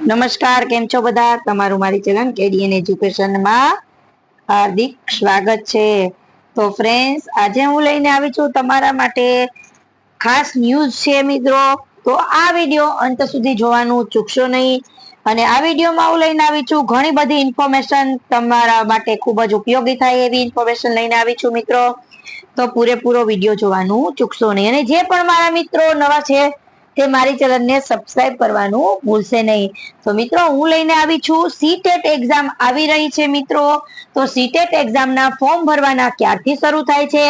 નમસ્કાર, કેમ છો બધા? તમારું મારી ચેનલ કેડીએન એજ્યુકેશનમાં હાર્દિક સ્વાગત છે. તો ફ્રેન્ડ્સ આજે હું લઈને આવી છું તમારા માટે ખાસ ન્યૂઝ છે મિત્રો. તો આ વીડિયો અંત સુધી જોવાનું ચૂકશો નહીં. અને આ વિડીયોમાં હું લઈને આવી છું ઘણી બધી ઇન્ફોર્મેશન તમારા માટે ખૂબ જ ઉપયોગી થાય એવી ઇન્ફોર્મેશન લઈને આવી છું મિત્રો. તો પૂરેપૂરો વીડિયો જોવાનું ચૂકશો નહીં. અને જે પણ મારા મિત્રો નવા છે તે મારી ચેનલને સબસ્ક્રાઇબ કરવાનું ભૂલશે નહીં. તો મિત્રો, હું લઈને આવી છું. સીટેટ એક્ઝામ આવી રહી છે મિત્રો. તો સીટેટ એક્ઝામના ફોર્મ ભરવાના ક્યારથી શરૂ થાય છે?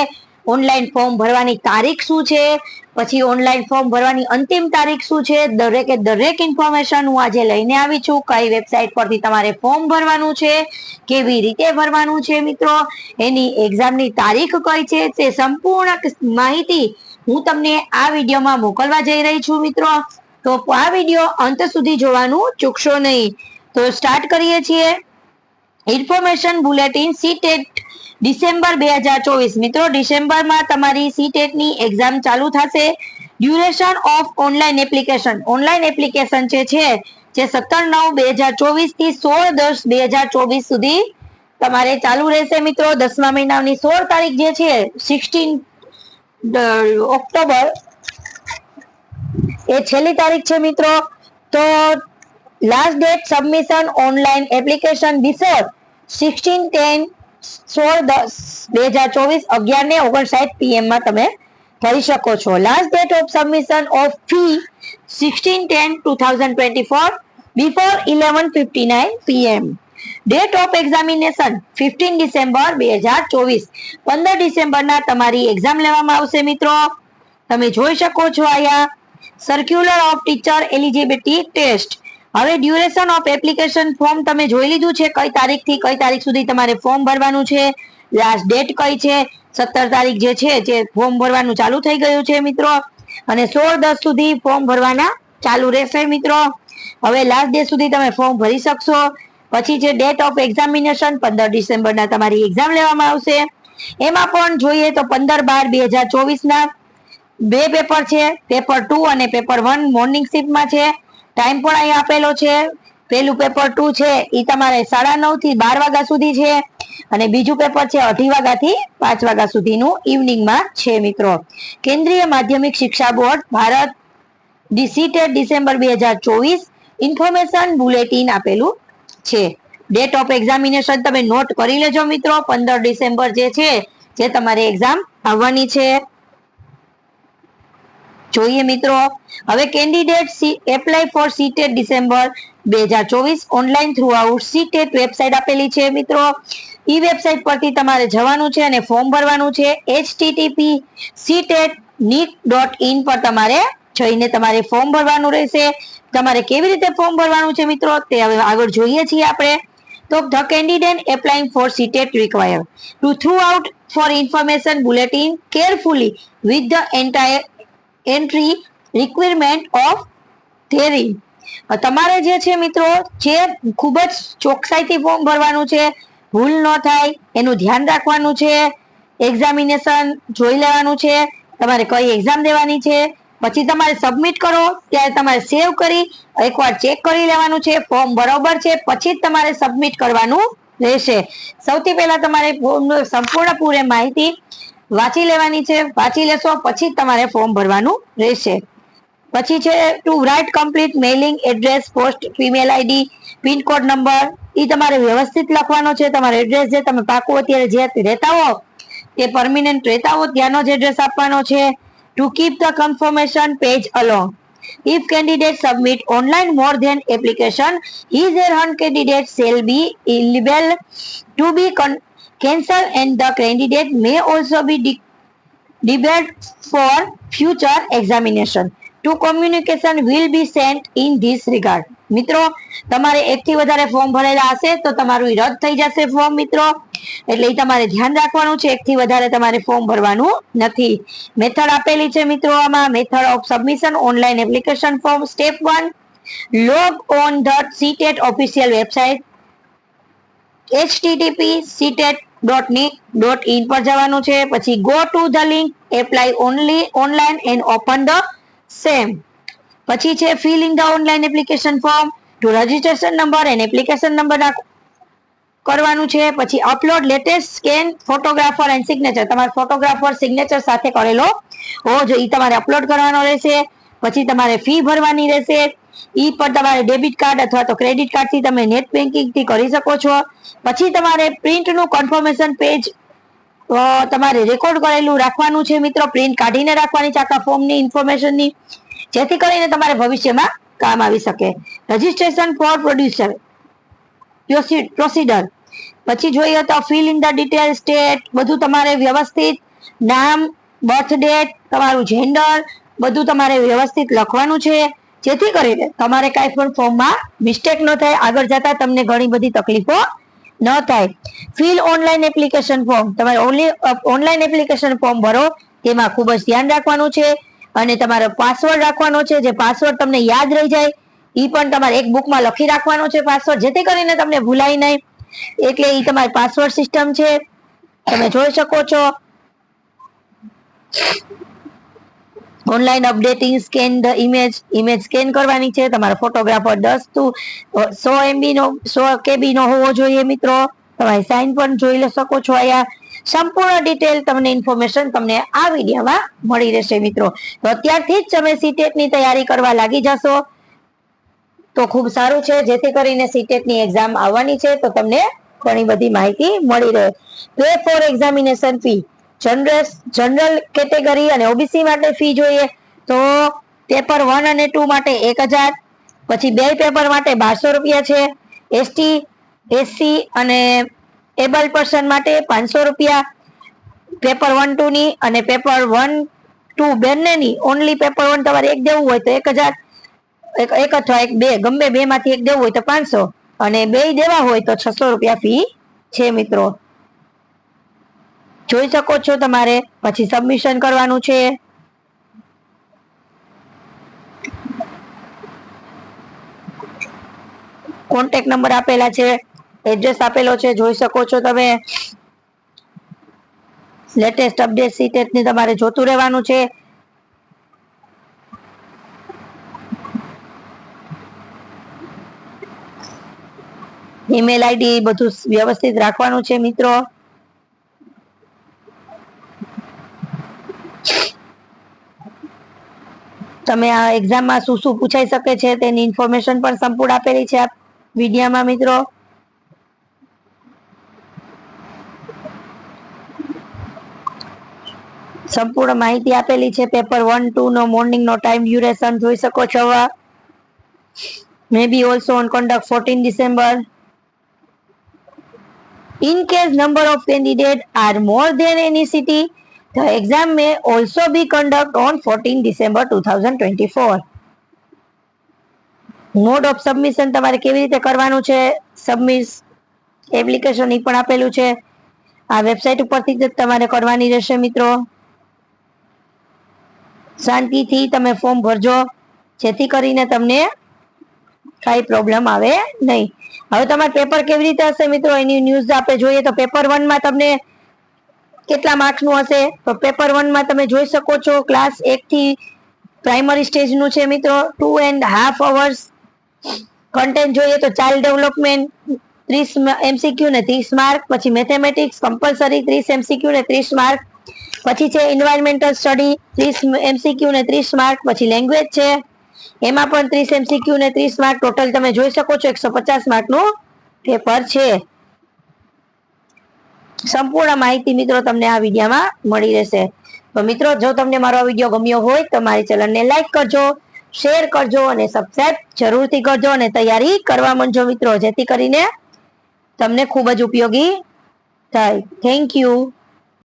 ઓનલાઈન ફોર્મ ભરવાની તારીખ શું છે? પછી ઓનલાઈન ફોર્મ ભરવાની અંતિમ તારીખ શું છે? દરેકે દરેક ઇન્ફોર્મેશન હું આજે લઈને આવી છું. કઈ વેબસાઇટ પરથી તમારે ફોર્મ ભરવાનું છે? કેવી રીતે ભરવાનું છે મિત્રો? એની એક્ઝામની તારીખ કઈ છે? તે સંપૂર્ણ માહિતી હું તમને આ વિડીયોમાં મોકલવા જઈ રહી છું, મિત્રો. તો આ વીડિયો અંત સુધી જોવાનું ચૂકશો નહીં. તો સ્ટાર્ટ કરીએ છીએ. ઇન્ફોર્મેશન બુલેટિન સીટેટ ડિસેમ્બર બે હજાર ચોવીસ. મિત્રો ડિસેમ્બરમાં તમારી સીટેટની એક્ઝામ ચાલુ થશે. Duration of online application online application જે છે, જે સત્તર નવ બે હજાર ચોવીસથી સોળ દસ બે હજાર ચોવીસ સુધી તમારે ચાલુ રહેશે, મિત્રો. દસમા મહિનાની સોળ તારીખ જે છે સિક્સટીન ઓક્ટોબર. એ છેલ્લી તારીખ છે, મિત્રો. તો last date submission online application before sixteen ten સોળ દસ બે હજાર ચોવીસ અગિયાર ને ઓગણસાઠ પીએમમાં તમે કરી શકો છો. Last date of submission of fee sixteen ten two thousand twenty four before eleven fifty nine PM date of examination fifteen December બે હજાર ચોવીસ. પંદર તમારી એક્ઝામ લેવામાં આવશે મિત્રો. તમે જોઈ શકો છો અહીંયા. Circular of teacher eligibility test હવે ડ્યુરેશન ઓફ એપ્લિકેશન ફોર્મ તમે જોઈ લીધું છે, કઈ તારીખથી કઈ તારીખ સુધી તમારે ફોર્મ ભરવાનું છે. લાસ્ટ ડેટ કઈ છે? સત્તર તારીખ જે છે, જે ફોર્મ ભરવાનું ચાલુ થઈ ગયું છે મિત્રો. અને સોળ દસ સુધી ફોર્મ ભરવાના ચાલુ રહેશે મિત્રો. હવે લાસ્ટ ડે સુધી તમે ફોર્મ ભરી શકશો. પછી છે ડેટ ઓફ એક્ઝામિનેશન પંદર ડિસેમ્બરના તમારી એક્ઝામ લેવામાં આવશે. એમાં પણ જોઈએ તો પંદર બાર બે હજાર ચોવીસના બે પેપર છે પેપર ટુ અને પેપર વન મોર્નિંગ શિફ્ટમાં છે. ટાઈમ પણ અહીંયા આપેલો છે. પેલું પેપર ટુ છે એ તમારે સાડા નવથી બાર વાગ્યા સુધી છે. અને બીજું પેપર છે, અઢી વાગ્યાથી પાંચ વાગ્યા સુધીનું ઇવનિંગમાં છે, મિત્રો. કેન્દ્રીય માધ્યમિક શિક્ષા બોર્ડ, ભારત, ડિસિટેડ ડિસેમ્બર બે હજાર ચોવીસ, ઇન્ફોર્મેશન બુલેટિન આપેલું છે. ડેટ ઓફ એક્ઝામિનેશન તમે નોટ કરી લેજો મિત્રો. પંદર ડિસેમ્બર જે છે, જે તમારી એક્ઝામ આવવાની છે. જોઈએ મિત્રો. હવે candidate apply for CTET December બે હજાર ચોવીસ online through out CTET website આપેલી છે મિત્રો. ઈ વેબસાઇટ પરથી તમારે જવાનું છે અને ફોર્મ ભરવાનું છે. HTTP CTET nic dot in પર તમારે જઈને તમારે ફોર્મ ભરવાનું રહેશે. તમારે કેવી રીતે ફોર્મ ભરવાનું છે મિત્રો? તે હવે આગળ જોઈએ છીએ આપણે. તો the candidate applying for CTET require. To throughout for information bulletin carefully with the entire entry requirement of theory. તમારે જે છે મિત્રો, જે ખૂબ જ ચોકસાઈથી ફોર્મ ભરવાનું છે, ભૂલ ન થાય, એનું ધ્યાન રાખવાનું છે, એક્ઝામિનેશન જોઈ લેવાનું છે, તમારે કઈ એક્ઝામ દેવાની છે પછી તમારે સબમિટ કરો, ત્યારે તમારે સેવ કરી, એકવાર ચેક કરી લેવાનું છે ફોર્મ બરોબર છે, પછી જ તમારે સબમિટ કરવાનું રહેશે. સૌથી પહેલા તમારે ફોર્મનું સંપૂર્ણ પૂરે માહિતી વાંચી લેવાની છે, વાંચી લેશો, પછી જ તમારે ફોર્મ ભરવાનું રહેશે. પછી છે to write complete mailing address post female ID pincode number એ તમારે વ્યવસ્થિત લખવાનો છે, તમારો એડ્રેસ જે તમે પાકું અત્યારે જે રહેતા હો, તે પરમિનન્ટ રહેતા હો, ત્યાંનો જ એડ્રેસ આપવાનો છે. to keep the confirmation page along. If candidate submit online more than application, his or her candidate shall be eligible to be cancelled and the candidate may also be de- debated for future examination. Two communication will be sent in this regard. મિત્રો, તમારે એક થી વધારે form ભરેલા હશે તો તમારું રદ થઈ જશે ફોર્મ મિત્રો. એટલે તમારે ધ્યાન રાખવાનું છે એક થી વધારે તમારે ફોર્મ ભરવાનું નથી. મેથડ આપેલી છે, મિત્રો, આમાં. Method of submission online application form step one log on the CTET official website HTTP CTET dot dot in પર જવાનું છે. પછી go to the link apply only online and open the same પછી છે fill in the online application form to registration number and application number કરવાનું છે. પછી upload latest scan photographer and signature તમારે ફોટોગ્રાફર સિગ્નેચર સાથે કરેલો હોવો જોઈએ. તમારે અપલોડ કરવાનો રહેશે. પછી તમારે ફી ભરવાની રહેશે. ઈ પર તમારે ડેબિટ કાર્ડ અથવા તો ક્રેડિટ કાર્ડથી તમે નેટ બેન્કિંગથી કરી શકો છો. પછી તમારે પ્રિન્ટનું કન્ફર્મેશન પેજ તમારે રેકોર્ડ કરેલું રાખવાનું છે મિત્રો. પ્રિન્ટ કાઢીને રાખવાની છે આખા ફોર્મની ઇન્ફોર્મેશનની જેથી કરીને તમારે ભવિષ્યમાં કામ આવી શકે. રજીસ્ટ્રેશન ફોર પ્રોડ્યુસર પ્રોસીડર પછી જોઈએ તો fill in the detail state બધું તમારે વ્યવસ્થિત. નામ બર્થ ડેટ તમારું જેન્ડર બધું તમારે વ્યવસ્થિત લખવાનું છે. જેથી કરીને તમારે કાંઈ પણ ફોર્મમાં મિસ્ટેક ન થાય, આગળ જતા તમને ઘણી બધી તકલીફો ન થાય. ફિલ ઓનલાઈન એપ્લિકેશન ફોર્મ તમારે ઓનલાઈન એપ્લિકેશન ફોર્મ ભરો, તેમાં ખૂબ જ ધ્યાન રાખવાનું છે. અને તમારો પાસવર્ડ રાખવાનો છે, જે પાસવર્ડ તમને યાદ રહી જાય એ પણ તમારે એક બુકમાં લખી રાખવાનો છે પાસવર્ડ જેથી કરીને તમને ભૂલાય નહીં. એટલે એ તમારી પાસવર્ડ સિસ્ટમ છે. તમે જોઈ શકો છો. Online updating scan the image image scan કરવાની છે. તમારો ફોટોગ્રાફર દસ ટુ સો એમબી નો, સો કેબી નો હોવો જોઈએ મિત્રો. તમારી સાઇન પણ જોઈ શકો છો અહીંયા. સંપૂર્ણ ડિટેલ તમને ઇન્ફોર્મેશન તમને આ વિડીયોમાં મળી રહેશે, મિત્રો. તો અત્યારથી જ તમે સીટેટની તૈયારી કરવા લાગી જશો. તો ખૂબ સારું છે. જેથી કરીને સીટેટની એક્ઝામ આવવાની છે, તો તમને ઘણી બધી માહિતી મળી રહે. Pay for examination fee general general category અને ઓબીસી માટે ફી જોઈએ. તો પેપર વન અને ટુ માટે એક હજાર. પછી બે પેપર માટે બારસો રૂપિયા છે. એસટી એસસી અને એબલ પર્સન માટે પાંચસો રૂપિયા પેપર વન ટુ ની અને પેપર વન ટુ બંનેની ઓનલી પેપર વન તમારે એક દેવું હોય તો એક હજાર, એક અથવા એક બે, ગમે બે માંથી એક દેવું હોય તો પાંચસો અને બે દેવા હોય તો છસો રૂપિયા ફી છે મિત્રો. જોઈ શકો છો તમારે, પછી સબમિશન કરવાનું છે. કોન્ટેક નંબર આપેલા છે. એડ્રેસ આપેલો છે, જોઈ શકો છો તમે. લેટેસ્ટ અપડેટ સીટેટની તમારે જોતું રહેવાનું છે. ઈમેલ આઈડી બધું વ્યવસ્થિત રાખવાનું છે, મિત્રો. તમે આ એક્ઝામમાં શું શું પૂછાઈ શકે છે, તેની ઇન્ફોર્મેશન પણ સંપૂર્ણ આપેલી છે આ વિડીયામાં, મિત્રો. સંપૂર્ણ માહિતી આપેલી છે. પેપર વન ટુ નો મોર્નિંગ નો ટાઈમ ડ્યુરેશન જોઈ શકો છો may be also on conduct fourteen December in case number of candidate are more candidate are more than any city, the exam may also be conducted on 14 december 2024 mode of submission તમારે કેવી રીતે કરવાનું છે? Submit application એ પણ આપેલું છે. આ website ઉપરથી જ તમારે કરવાની રહેશે મિત્રો. શાંતિથી તમે ફોર્મ ભરજો. જેથી કરીને તમને કઈ પ્રોબ્લેમ આવે નહીં. હવે તમારે પેપર કેવી રીતે હશે મિત્રો? એની ન્યૂઝ આપણે જોઈએ તો પેપર વનમાં તમને કેટલા માર્ક્સનું હશે? તો પેપર વનમાં તમે જોઈ શકો છો ક્લાસ એકથી પ્રાઇમરી સ્ટેજનું છે મિત્રો. Two and half hours content જોઈએ તો ચાઇલ્ડ ડેવલપમેન્ટ ત્રીસ એમસીક્યુ ને ત્રીસ માર્ક પછી મેથેમેટિક્સ કમ્પલસરી ત્રીસ એમસીક્યુ ને ત્રીસ માર્ક પછી છે એન્વાયરમેન્ટલ સ્ટડી ત્રીસ એમસીક્યુ ને ત્રીસ માર્ક પછી લેંગ્વેજ છે. એમાં પણ ત્રીસ એમસીક્યુ ને ત્રીસ માર્ક ટોટલ તમે જોઈ શકો છો, એકસો પચાસ માર્કનું પેપર છે. સંપૂર્ણ માહિતી મિત્રો તમને આ વિડીયોમાં મળી રહેશે. તો મિત્રો, જો તમને મારો વીડિયો ગમ્યો હોય, તો મારી ચેનલને લાઈક કરજો શેર કરજો અને સબસ્ક્રાઇબ જરૂરથી કરજો અને તૈયારી કરવા માંડજો મિત્રો. જેથી કરીને તમને ખૂબ જ ઉપયોગી થાય. Thank you